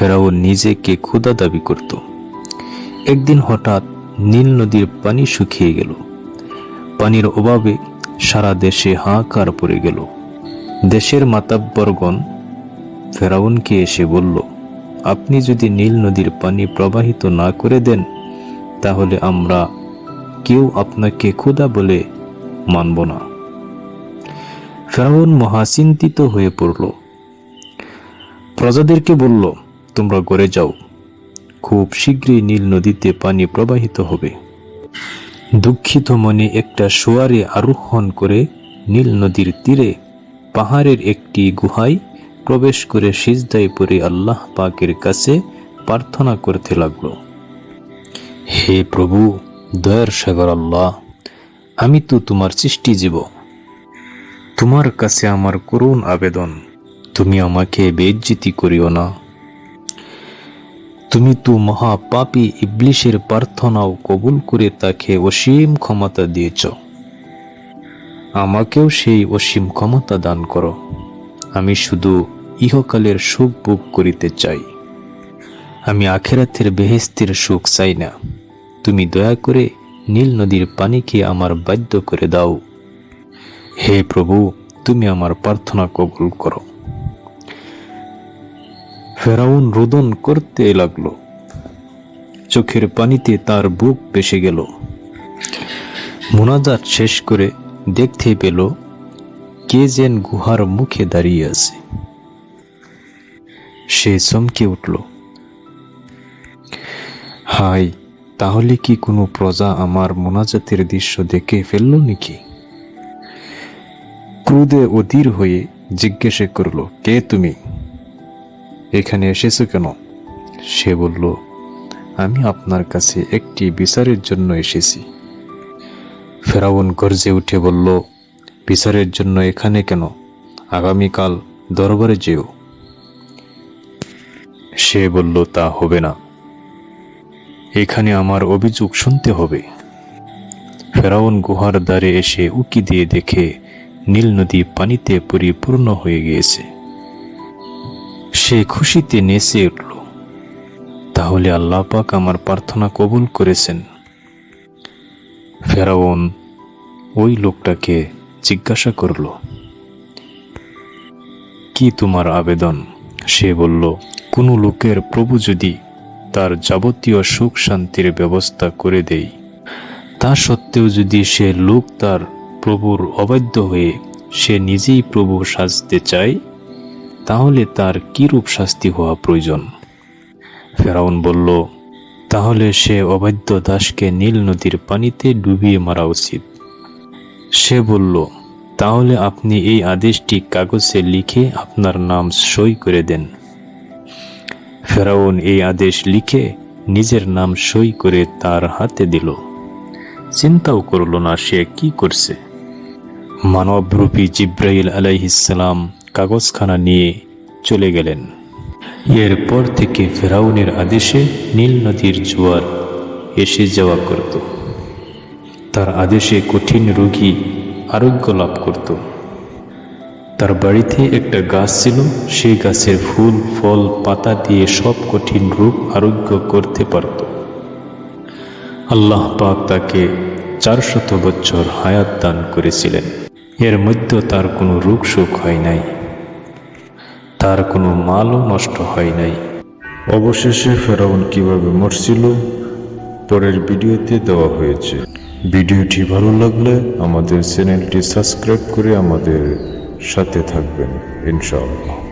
ফেরাউন নিজেকে ক্ষুদা দাবি করত। একদিন হঠাৎ নীল নদীর পানি শুকিয়ে গেল। পানির অভাবে সারা দেশে হাহাকার পড়ে গেল। দেশের মাতাব্বরগণ ফেরাউনকে এসে বলল, আপনি যদি নীল নদীর পানি প্রবাহিত না করে দেন, তাহলে আমরা কেউ আপনাকে ক্ষুদা বলে মানব না। ফেরাউন মহাচিন্তিত হয়ে পড়ল। প্রজাদেরকে বলল তোমরা গড়ে যাও। খুব শীঘ্রই নীল নদীতে পানি প্রবাহিত হবে। দুঃখিত মনে একটা সোয়ারে আরোহণ করে নীল নদীর তীরে পাহাড়ের একটি গুহায় প্রবেশ করে সিজদায় পড়ে আল্লাহ পাকের কাছে প্রার্থনা করতে লাগল। হে প্রভু, দয়ার সাগর আল্লাহ, আমি তো তোমার সৃষ্টি জীব। তোমার কাছে আমার করুণ আবেদন। তুমি আমাকে বেজ্জিতি করিও না। তুমি তো মহা মহাপাপী ইবলিশের প্রার্থনাও কবুল করে তাকে অসীম ক্ষমতা দিয়েছ। আমাকেও সেই অসীম ক্ষমতা দান করো। আমি শুধু ইহকালের সুখ ভোগ করিতে চাই। আমি আখেরাতের বেহেস্তের সুখ চাই না। তুমি দয়া করে নীল নদীর পানিকে আমার বাধ্য করে দাও। হে প্রভু, তুমি আমার প্রার্থনা কবুল করো। ফেরাউন রোদন করতে লাগল। চোখের পানিতে তার বুক পেশে গেল। মোনাজাত শেষ করে দেখতে পেল, কে যেন গুহার মুখে দাঁড়িয়ে আছে। সে চমকে উঠল। হাই, তাহলে কি কোনো প্রজা আমার মোনাজাতের দৃশ্য দেখে ফেলল নাকি? ক্রুদে অধীর হয়ে জিজ্ঞাসা করল, কে তুমি? এখানে এসেছ কেন? সে বলল, আমি আপনার কাছে একটি বিচারের জন্য এসেছি। ফেরাউন গর্জে উঠে বলল, বিচারের জন্য এখানে কেন? আগামীকাল দরবারে যেও। সে বলল, তা হবে না। এখানে আমার অভিযোগ শুনতে হবে। ফেরাউন গুহার দ্বারে এসে উকি দিয়ে দেখে নীল নদী পানিতে পরিপূর্ণ হয়ে গিয়েছে। সে খুশিতে নেচে উঠল। তাহলে আল্লাহ পাক আমার প্রার্থনা কবুল করেছেন। ফেরাউন ওই লোকটাকে জিজ্ঞাসা করল, কি তোমার আবেদন? সে বলল, কোনো লোকের প্রভু যদি তার যাবতীয় সুখ শান্তির ব্যবস্থা করে দেই, তা সত্ত্বেও যদি সে লোক তার প্রভুর অবাধ্য হয়ে সে নিজেই প্রভু সাজতে চায় তাহলে তার কিরূপ শাস্তি হওয়া প্রয়োজন? ফেরাউন বলল, তাহলে সে অবাধ্য দাসকে নীল নদীর পানিতে ডুবিয়ে মারা উচিত। সে বলল, তাহলে আপনি এই আদেশটি কাগজে লিখে আপনার নাম সই করে দেন। ফেরাউন এই আদেশ লিখে নিজের নাম সই করে তার হাতে দিল। চিন্তাও করল না সে কি করছে। মানবরূপী জিব্রাইল আলাইহিসালাম কাগজখানা নিয়ে চলে গেলেন। এরপর থেকে ফেরাউনের আদেশে নীল নদীর জোয়ার এসে যাওয়া করত। তার আদেশে কঠিন রোগী আরোগ্য লাভ করত। তার বাড়িতে একটা গাছ ছিল, সেই গাছের ফুল, ফল, পাতা দিয়ে সব কঠিন রোগ আরোগ্য করতে পারত। আল্লাহ পাক তাকে চারশত বছর হায়াত দান করেছিলেন। এর মধ্যে তার কোনো রোগ শোক হয় নাই। তার কোনো মালও নষ্ট হয় নাই। অবশেষে ফেরাউন কীভাবে মরছিল, পরের ভিডিওতে দেওয়া হয়েছে। ভিডিওটি ভালো লাগলে আমাদের চ্যানেলটি সাবস্ক্রাইব করে আমাদের সাথে থাকবেন, ইনশাআল্লাহ।